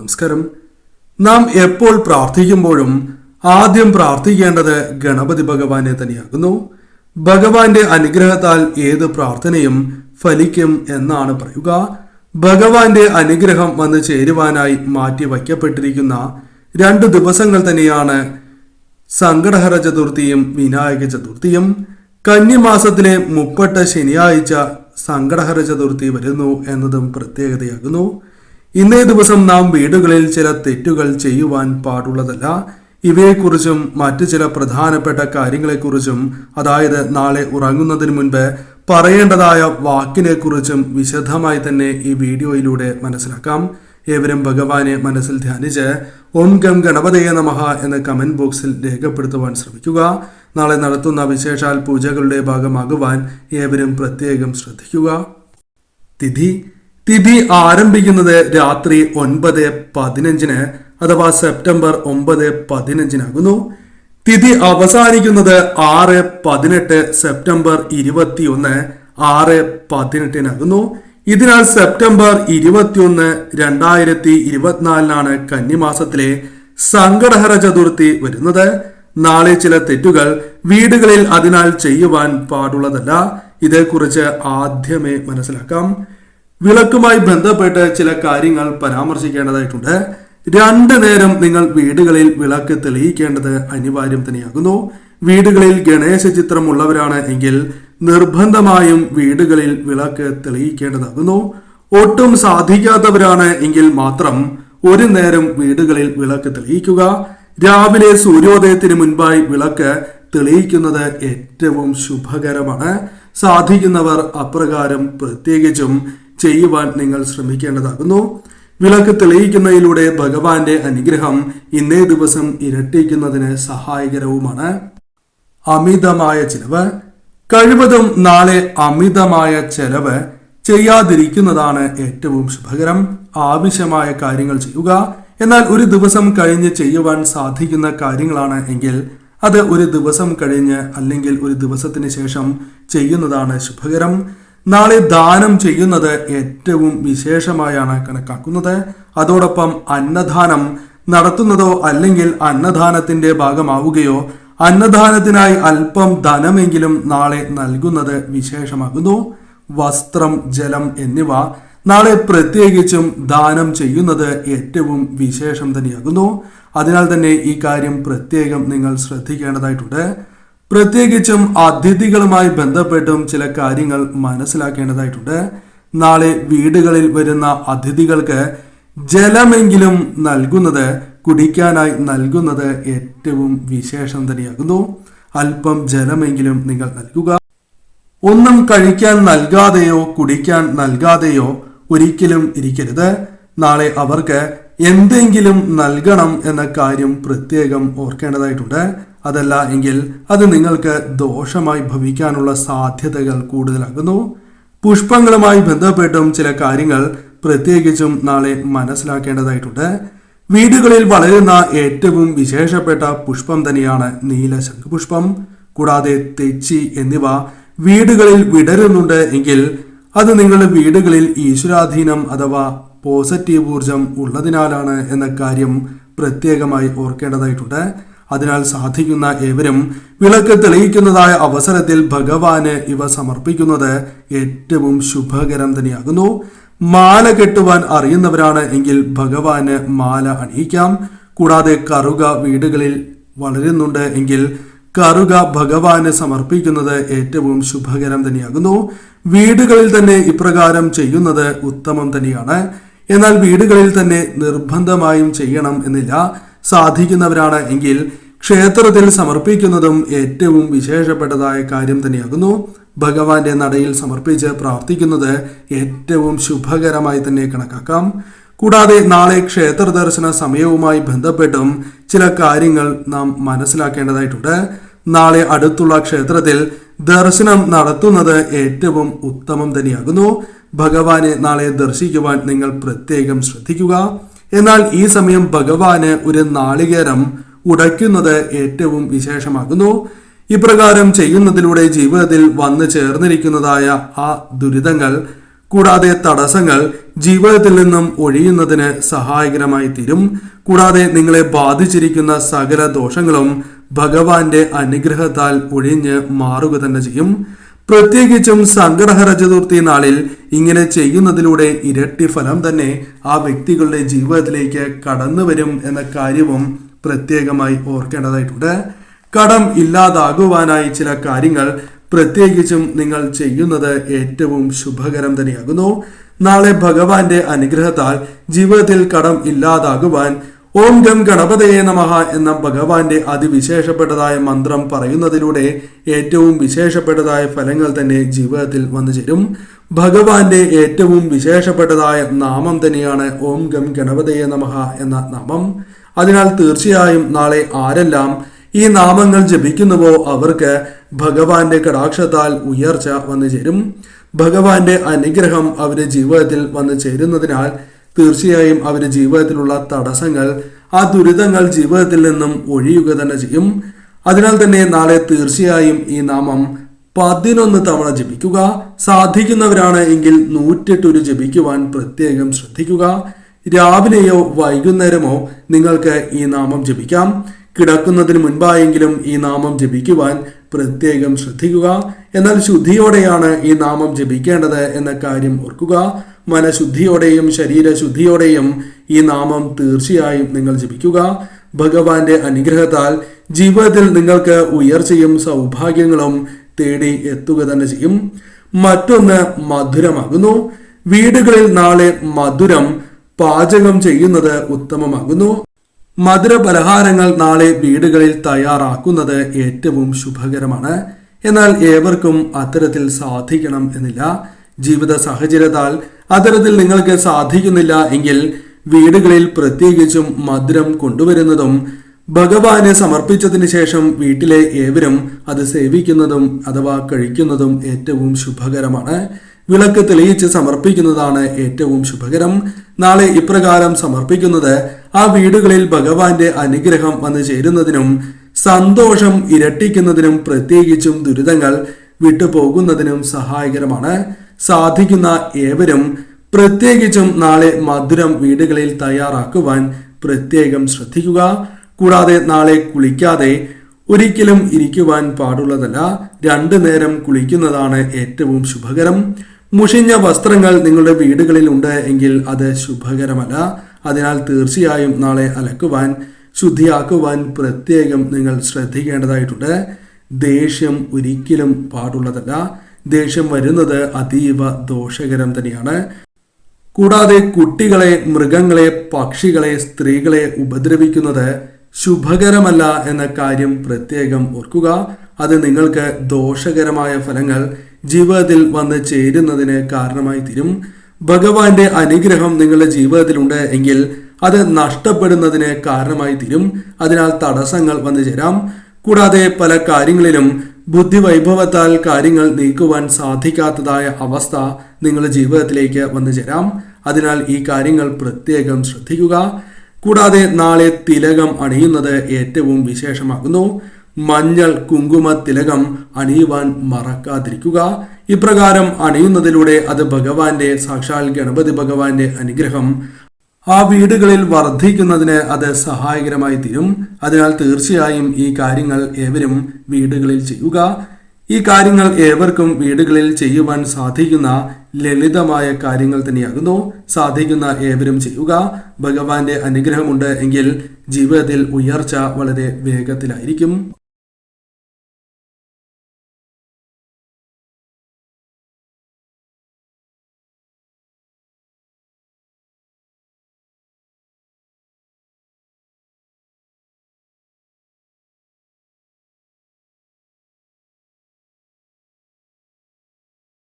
നമസ്കാരം. നാം എപ്പോൾ പ്രാർത്ഥിക്കുമ്പോഴും ആദ്യം പ്രാർത്ഥിക്കേണ്ടത് ഗണപതി ഭഗവാനെ തന്നെയാകുന്നു. ഭഗവാന്റെ അനുഗ്രഹത്താൽ ഏത് പ്രാർത്ഥനയും ഫലിക്കും എന്നാണ് പറയുക. ഭഗവാന്റെ അനുഗ്രഹം വന്ന് ചേരുവാനായി മാറ്റി വയ്ക്കപ്പെട്ടിരിക്കുന്ന രണ്ട് ദിവസങ്ങൾ തന്നെയാണ് സങ്കടഹര ചതുർത്ഥിയും വിനായക ചതുർത്ഥിയും. കന്നിമാസത്തിലെ മുപ്പട്ട ശനിയാഴ്ച സങ്കടഹര ചതുർത്ഥി വരുന്നു എന്നതും പ്രത്യേകതയാകുന്നു. ഇന്നേ ദിവസം നാം വീടുകളിൽ ചില തെറ്റുകൾ ചെയ്യുവാൻ പാടുള്ളതല്ല. ഇവയെക്കുറിച്ചും മറ്റു ചില പ്രധാനപ്പെട്ട കാര്യങ്ങളെക്കുറിച്ചും അതായത് നാളെ ഉറങ്ങുന്നതിന് മുൻപ് പറയേണ്ടതായ വാക്കിനെക്കുറിച്ചും വിശദമായി തന്നെ ഈ വീഡിയോയിലൂടെ മനസ്സിലാക്കാം. ഏവരും ഭഗവാനെ മനസ്സിൽ ധ്യാനിച്ച് ഓം ഗം ഗണപതയ നമഹ എന്ന കമന്റ് ബോക്സിൽ രേഖപ്പെടുത്തുവാൻ ശ്രമിക്കുക. നാളെ നടത്തുന്ന വിശേഷാൽ പൂജകളുടെ ഭാഗമാകുവാൻ ഏവരും പ്രത്യേകം ശ്രദ്ധിക്കുക. തിഥി തിഥി ആരംഭിക്കുന്നത് രാത്രി ഒൻപത് പതിനഞ്ചിന് അഥവാ സെപ്റ്റംബർ ഒമ്പത് പതിനഞ്ചിനാകുന്നു. തിഥി അവസാനിക്കുന്നത് ആറ് പതിനെട്ട് സെപ്റ്റംബർ ഇരുപത്തിയൊന്ന് ആറ് പതിനെട്ടിനാകുന്നു. ഇതിനാൽ സെപ്റ്റംബർ ഇരുപത്തിയൊന്ന് രണ്ടായിരത്തി ഇരുപത്തിനാലിനാണ് കന്നിമാസത്തിലെ സങ്കടഹര ചതുർത്ഥി വരുന്നത്. നാളെ ചില തെറ്റുകൾ വീടുകളിൽ അതിനാൽ ചെയ്യുവാൻ പാടുള്ളതല്ല. ഇതേക്കുറിച്ച് ആദ്യമേ മനസ്സിലാക്കാം. വിളക്കുമായി ബന്ധപ്പെട്ട് ചില കാര്യങ്ങൾ പരാമർശിക്കേണ്ടതായിട്ടുണ്ട്. രണ്ടു നേരം നിങ്ങൾ വീടുകളിൽ വിളക്ക് തെളിയിക്കേണ്ടത് അനിവാര്യം തന്നെയാകുന്നു. വീടുകളിൽ ഗണേശ ചിത്രം ഉള്ളവരാണ് എങ്കിൽ നിർബന്ധമായും വീടുകളിൽ വിളക്ക് തെളിയിക്കേണ്ടതാകുന്നു. ഒട്ടും സാധിക്കാത്തവരാണ് എങ്കിൽ മാത്രം ഒരു നേരം വീടുകളിൽ വിളക്ക് തെളിയിക്കുക. രാവിലെ സൂര്യോദയത്തിന് മുൻപായി വിളക്ക് തെളിയിക്കുന്നത് ഏറ്റവും ശുഭകരമാണ്. സാധിക്കുന്നവർ അപ്രകാരം പ്രത്യേകിച്ചും ചെയ്യുവാൻ നിങ്ങൾ ശ്രമിക്കേണ്ടതാകുന്നു. വിളക്ക് തെളിയിക്കുന്നതിലൂടെ ഭഗവാന്റെ അനുഗ്രഹം ഇന്നേ ദിവസം ഇരട്ടിക്കുന്നതിന് സഹായകരവുമാണ്. അമിതമായ ചിലവ്. കഴിവതും നാളെ അമിതമായ ചെലവ് ചെയ്യാതിരിക്കുന്നതാണ് ഏറ്റവും ശുഭകരം. ആവശ്യമായ കാര്യങ്ങൾ ചെയ്യുക. എന്നാൽ ഒരു ദിവസം കഴിഞ്ഞ് ചെയ്യുവാൻ സാധിക്കുന്ന കാര്യങ്ങളാണ് എങ്കിൽ അത് ഒരു ദിവസം കഴിഞ്ഞ് അല്ലെങ്കിൽ ഒരു ദിവസത്തിന് ശേഷം ചെയ്യുന്നതാണ് ശുഭകരം. നാളെ ദാനം ചെയ്യുന്നത് ഏറ്റവും വിശേഷമായാണ് കണക്കാക്കുന്നത്. അതോടൊപ്പം അന്നദാനം നടത്തുന്നതോ അല്ലെങ്കിൽ അന്നദാനത്തിന്റെ ഭാഗമാവുകയോ അന്നദാനത്തിനായി അല്പം ധനമെങ്കിലും നാളെ നൽകുന്നത് വിശേഷമാകുന്നു. വസ്ത്രം ജലം എന്നിവ നാളെ പ്രത്യേകിച്ചും ദാനം ചെയ്യുന്നത് ഏറ്റവും വിശേഷം തന്നെയാകുന്നു. അതിനാൽ തന്നെ ഈ കാര്യം പ്രത്യേകം നിങ്ങൾ ശ്രദ്ധിക്കേണ്ടതായിട്ടുണ്ട്. പ്രത്യേകിച്ചും അതിഥികളുമായി ബന്ധപ്പെട്ടും ചില കാര്യങ്ങൾ മനസ്സിലാക്കേണ്ടതായിട്ടുണ്ട്. നാളെ വീടുകളിൽ വരുന്ന അതിഥികൾക്ക് ജലമെങ്കിലും നൽകുന്നത് കുടിക്കാനായി നൽകുന്നത് ഏറ്റവും വിശേഷം തന്നെയാകുന്നു. അല്പം ജലമെങ്കിലും നിങ്ങൾ നൽകുക. ഒന്നും കഴിക്കാൻ നൽകാതെയോ കുടിക്കാൻ നൽകാതെയോ ഒരിക്കലും ഇരിക്കരുത്. നാളെ അവർക്ക് എന്തെങ്കിലും നൽകണം എന്ന കാര്യം പ്രത്യേകം ഓർക്കേണ്ടതായിട്ടുണ്ട്. അതല്ല എങ്കിൽ അത് നിങ്ങൾക്ക് ദോഷമായി ഭവിക്കാനുള്ള സാധ്യതകൾ കൂടുതലാകുന്നു. പുഷ്പങ്ങളുമായി ബന്ധപ്പെട്ടും ചില കാര്യങ്ങൾ പ്രത്യേകിച്ചും നാളെ മനസ്സിലാക്കേണ്ടതായിട്ടുണ്ട്. വീടുകളിൽ വളരുന്ന ഏറ്റവും വിശേഷപ്പെട്ട പുഷ്പം തന്നെയാണ് നീല ശംഖുപുഷ്പം. കൂടാതെ തെച്ചി എന്നിവ വീടുകളിൽ വിടരുന്നുണ്ട് എങ്കിൽ അത് നിങ്ങളുടെ വീടുകളിൽ ഈശ്വരാധീനം അഥവാ പോസിറ്റീവ് ഊർജം ഉള്ളതിനാലാണ് എന്ന കാര്യം പ്രത്യേകമായി ഓർക്കേണ്ടതായിട്ടുണ്ട്. അതിനാൽ സാധിക്കുന്ന ഏവരും വിളക്ക് തെളിയിക്കുന്നതായ അവസരത്തിൽ ഭഗവാന് ഇവ സമർപ്പിക്കുന്നത് ഏറ്റവും ശുഭകരം തന്നെയാകുന്നു. മാല കെട്ടുവാൻ അറിയുന്നവരാണ് എങ്കിൽ ഭഗവാന് മാല അണിയിക്കാം. കൂടാതെ കറുക വീടുകളിൽ വളരുന്നുണ്ട് എങ്കിൽ കറുക ഭഗവാന് സമർപ്പിക്കുന്നത് ഏറ്റവും ശുഭകരം തന്നെയാകുന്നു. വീടുകളിൽ തന്നെ ഇപ്രകാരം ചെയ്യുന്നത് ഉത്തമം തന്നെയാണ്. എന്നാൽ വീടുകളിൽ തന്നെ നിർബന്ധമായും ചെയ്യണം എന്നില്ല. സാധിക്കുന്നവരാണ് എങ്കിൽ ക്ഷേത്രത്തിൽ സമർപ്പിക്കുന്നതും ഏറ്റവും വിശേഷപ്പെട്ടതായ കാര്യം തന്നെയാകുന്നു. ഭഗവാന്റെ നടയിൽ സമർപ്പിച്ച് പ്രാർത്ഥിക്കുന്നത് ഏറ്റവും ശുഭകരമായി തന്നെ കണക്കാക്കാം. കൂടാതെ നാളെ ക്ഷേത്ര ദർശന സമയവുമായി ബന്ധപ്പെട്ടും ചില കാര്യങ്ങൾ നാം മനസ്സിലാക്കേണ്ടതായിട്ടുണ്ട്. നാളെ അടുത്തുള്ള ക്ഷേത്രത്തിൽ ദർശനം നടത്തുന്നത് ഏറ്റവും ഉത്തമം തന്നെയാകുന്നു. ഭഗവാനെ നാളെ ദർശിക്കുവാൻ നിങ്ങൾ പ്രത്യേകം ശ്രദ്ധിക്കുക. എന്നാൽ ഈ സമയം ഭഗവാന് ഒരു നാളികേരം ഉടയ്ക്കുന്നത് ഏറ്റവും വിശേഷമാകുന്നു. ഇപ്രകാരം ചെയ്യുന്നതിലൂടെ ജീവിതത്തിൽ വന്നു ചേർന്നിരിക്കുന്നതായ ആ ദുരിതങ്ങൾ കൂടാതെ തടസ്സങ്ങൾ ജീവിതത്തിൽ നിന്നും ഒഴിയുന്നതിന് സഹായകരമായി തീരും. കൂടാതെ നിങ്ങളെ ബാധിച്ചിരിക്കുന്ന സകല ദോഷങ്ങളും ഭഗവാന്റെ അനുഗ്രഹത്താൽ ഒഴിഞ്ഞ് മാറുക തന്നെ ചെയ്യും. പ്രത്യേകിച്ചും സംഗ്രഹര ചതുർത്ഥി നാളിൽ ഇങ്ങനെ ചെയ്യുന്നതിലൂടെ ഇരട്ടി ഫലം തന്നെ ആ വ്യക്തികളുടെ ജീവിതത്തിലേക്ക് കടന്നു വരും എന്ന കാര്യവും പ്രത്യേകമായി ഓർക്കേണ്ടതായിട്ടുണ്ട്. കടം ഇല്ലാതാകുവാനായി ചില കാര്യങ്ങൾ പ്രത്യേകിച്ചും നിങ്ങൾ ചെയ്യുന്നത് ഏറ്റവും ശുഭകരം തന്നെയാകുന്നു. നാളെ ഭഗവാന്റെ അനുഗ്രഹത്താൽ ജീവിതത്തിൽ കടം ഇല്ലാതാകുവാൻ ഓം ഗം ഗണപതയെ നമഃ എന്ന ഭഗവാന്റെ അതിവിശേഷപ്പെട്ടതായ മന്ത്രം പറയുന്നതിലൂടെ ഏറ്റവും വിശേഷപ്പെട്ടതായ ഫലങ്ങൾ തന്നെ ജീവിതത്തിൽ വന്നു ചേരും. ഭഗവാന്റെ ഏറ്റവും വിശേഷപ്പെട്ടതായ നാമം തന്നെയാണ് ഓം ഗം ഗണപതയെ നമഃ എന്ന നാമം. അതിനാൽ തീർച്ചയായും നാളെ ആരെല്ലാം ഈ നാമങ്ങൾ ജപിക്കുന്നുവോ അവർക്ക് ഭഗവാന്റെ കടാക്ഷത്താൽ ഉയർച്ച വന്നു ചേരും. ഭഗവാന്റെ അനുഗ്രഹം അവരുടെ ജീവിതത്തിൽ വന്നു ചേരുന്നതിനാൽ തീർച്ചയായും അവർ ജീവിതത്തിലുള്ള തടസ്സങ്ങൾ ആ ദുരിതങ്ങൾ ജീവിതത്തിൽ നിന്നും ഒഴിയുക തന്നെ ചെയ്യും. അതിനാൽ തന്നെ നാളെ തീർച്ചയായും ഈ നാമം പതിനൊന്ന് തവണ ജപിക്കുക. സാധിക്കുന്നവരാണ് എങ്കിൽ നൂറ്റെട്ടൊരു ജപിക്കുവാൻ പ്രത്യേകം ശ്രദ്ധിക്കുക. രാവിലെയോ വൈകുന്നേരമോ നിങ്ങൾക്ക് ഈ നാമം ജപിക്കാം. കിടക്കുന്നതിന് മുൻപായെങ്കിലും ഈ നാമം ജപിക്കുവാൻ പ്രത്യേകം ശ്രദ്ധിക്കുക. എന്നാൽ ശുദ്ധിയോടെയാണ് ഈ നാമം ജപിക്കേണ്ടത് എന്ന കാര്യം ഓർക്കുക. മനഃശുദ്ധിയോടെയും ശരീരശുദ്ധിയോടെയും ഈ നാമം തീർച്ചയായും നിങ്ങൾ ജപിക്കുക. ഭഗവാന്റെ അനുഗ്രഹത്താൽ ജീവിതത്തിൽ നിങ്ങൾക്ക് ഉയർച്ചയും സൗഭാഗ്യങ്ങളും തേടി എത്തുക തന്നെ ചെയ്യും. മറ്റൊന്ന് മധുരമാകുന്നു. വീടുകളിൽ നാളെ മധുരം പാചകം ചെയ്യുന്നത് ഉത്തമമാകുന്നു. മധുര പലഹാരങ്ങൾ നാളെ വീടുകളിൽ തയ്യാറാക്കുന്നത് ഏറ്റവും ശുഭകരമാണ്. എന്നാൽ ഏവർക്കും അത്തരത്തിൽ സാധിക്കണം എന്നില്ല. ജീവിത സാഹചര്യത്താൽ അത്തരത്തിൽ നിങ്ങൾക്ക് സാധിക്കുന്നില്ല എങ്കിൽ വീടുകളിൽ പ്രത്യേകിച്ചും മധുരം കൊണ്ടുവരുന്നതും ഭഗവാന് സമർപ്പിച്ചതിന് ശേഷം വീട്ടിലെ ഏവരും അത് സേവിക്കുന്നതും അഥവാ കഴിക്കുന്നതും ഏറ്റവും ശുഭകരമാണ്. വിളക്ക് തെളിയിച്ച് സമർപ്പിക്കുന്നതാണ് ഏറ്റവും ശുഭകരം. നാളെ ഇപ്രകാരം സമർപ്പിക്കുന്നത് ആ വീടുകളിൽ ഭഗവാന്റെ അനുഗ്രഹം വന്നു ചേരുന്നതിനും സന്തോഷം ഇരട്ടിക്കുന്നതിനും പ്രത്യേകിച്ചും ദുരിതങ്ങൾ വിട്ടുപോകുന്നതിനും സഹായകരമാണ്. സാധിക്കുന്ന ഏവരും പ്രത്യേകിച്ചും നാളെ മധുരം വീടുകളിൽ തയ്യാറാക്കുവാൻ പ്രത്യേകം ശ്രദ്ധിക്കുക. കൂടാതെ നാളെ കുളിക്കാതെ ഒരിക്കലും ഇരിക്കുവാൻ പാടുള്ളതല്ല. രണ്ടു നേരം കുളിക്കുന്നതാണ് ഏറ്റവും ശുഭകരം. മുഷിഞ്ഞ വസ്ത്രങ്ങൾ നിങ്ങളുടെ വീടുകളിൽ ഉണ്ട് എങ്കിൽ അത് ശുഭകരമല്ല. അതിനാൽ തീർച്ചയായും നാളെ അലക്കുവാൻ ശുദ്ധിയാക്കുവാൻ പ്രത്യേകം നിങ്ങൾ ശ്രദ്ധിക്കേണ്ടതായിട്ടുണ്ട്. ദേഷ്യം ഒരിക്കലും പാടുള്ളതല്ല. ദേഷ്യം വരുന്നത് അതീവ ദോഷകരം തന്നെയാണ്. കൂടാതെ കുട്ടികളെ മൃഗങ്ങളെ പക്ഷികളെ സ്ത്രീകളെ ഉപദ്രവിക്കുന്നത് ശുഭകരമല്ല എന്ന കാര്യം പ്രത്യേകം ഓർക്കുക. അത് നിങ്ങൾക്ക് ദോഷകരമായ ഫലങ്ങൾ ജീവിതത്തിൽ വന്ന് ചേരുന്നതിന് കാരണമായി തീരും. ഭഗവാന്റെ അനുഗ്രഹം നിങ്ങളുടെ ജീവിതത്തിലുണ്ട് എങ്കിൽ അത് നഷ്ടപ്പെടുന്നതിന് കാരണമായി തീരും. അതിനാൽ തടസ്സങ്ങൾ വന്നു ചേരാം. കൂടാതെ പല കാര്യങ്ങളിലും ബുദ്ധിവൈഭവത്താൽ കാര്യങ്ങൾ നീക്കുവാൻ സാധിക്കാത്തതായ അവസ്ഥ നിങ്ങളുടെ ജീവിതത്തിലേക്ക് വന്നു ചേരാം. അതിനാൽ ഈ കാര്യങ്ങൾ പ്രത്യേകം ശ്രദ്ധിക്കുക. കൂടാതെ നാളെ തിലകം അണിയുന്നത് ഏറ്റവും വിശേഷമാകുന്നു. മഞ്ഞൾ കുങ്കുമ തിലകം അണിയുവാൻ മറക്കാതിരിക്കുക. ഇപ്രകാരം അണിയുന്നതിലൂടെ അത് ഭഗവാന്റെ സാക്ഷാൽ ഗണപതി ഭഗവാന്റെ അനുഗ്രഹം ആ വീടുകളിൽ വർദ്ധിക്കുന്നതിന് അത് സഹായകരമായി തീരും. അതിനാൽ തീർച്ചയായും ഈ കാര്യങ്ങൾ ഏവരും വീടുകളിൽ ചെയ്യുക. ഈ കാര്യങ്ങൾ ഏവർക്കും വീടുകളിൽ ചെയ്യുവാൻ സാധിക്കുന്ന ലളിതമായ കാര്യങ്ങൾ തന്നെയാകുന്നു. സാധിക്കുന്ന ഏവരും ചെയ്യുക. ഭഗവാന്റെ അനുഗ്രഹമുണ്ട് എങ്കിൽ ജീവിതത്തിൽ ഉയർച്ച വളരെ വേഗത്തിലായിരിക്കും.